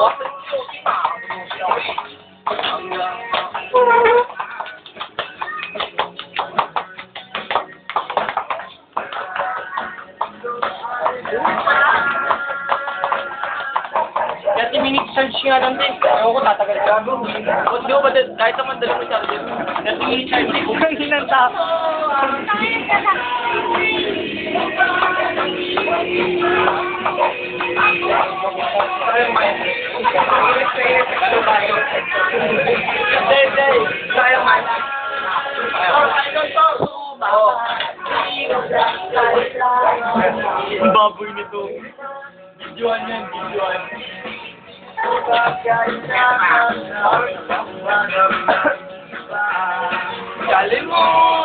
30 minutes charge nga lang din. Ewan ko, tatagal ka. Ba't di ko ba, kahit naman dalawang charger. 30 minutes charge. Ang ng tao. Ang baboy nito. Videoan yan, videoan. Na muna